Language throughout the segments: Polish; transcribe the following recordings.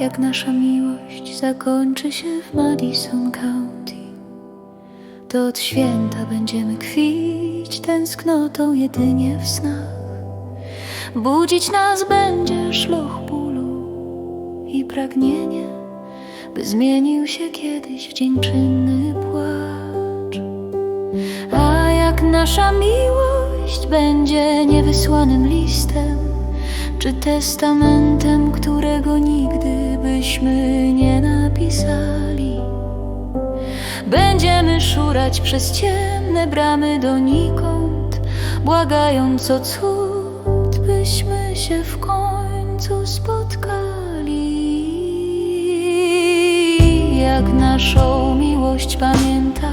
jak nasza miłość zakończy się w Madison County, to od święta będziemy kwić tęsknotą jedynie w snach. Budzić nas będzie szloch bólu i pragnienie, by zmienił się kiedyś w dziękczynny płacz. A jak nasza miłość będzie niewysłanym listem, czy testamentem, którego nigdy byśmy nie napisali. Będziemy szurać przez ciemne bramy donikąd, błagając o cud, byśmy się w końcu spotkali. Jak naszą miłość pamięta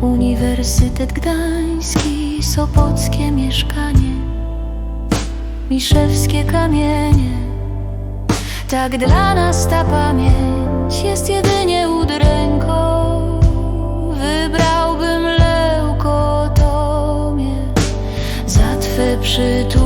Uniwersytet Gdański, Sopockie mieszkanie Miszewskie kamienie. Tak dla nas ta pamięć jest jedynie udręką. Wybrałbym leukotomię Za Twe przytulenie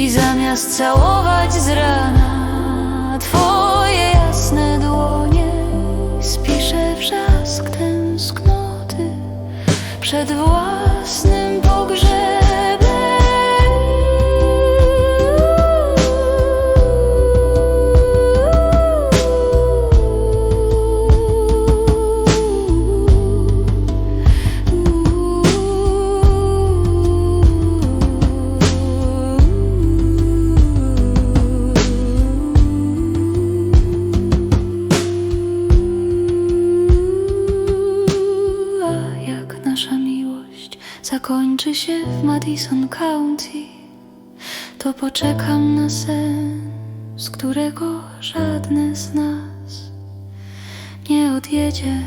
i zamiast całować z rana Twoje jasne dłonie Spiszę wrzask tęsknoty Przed własnym jak nasza miłość zakończy się w Madison County To poczekam na sen, z którego żadne z nas nie odjedzie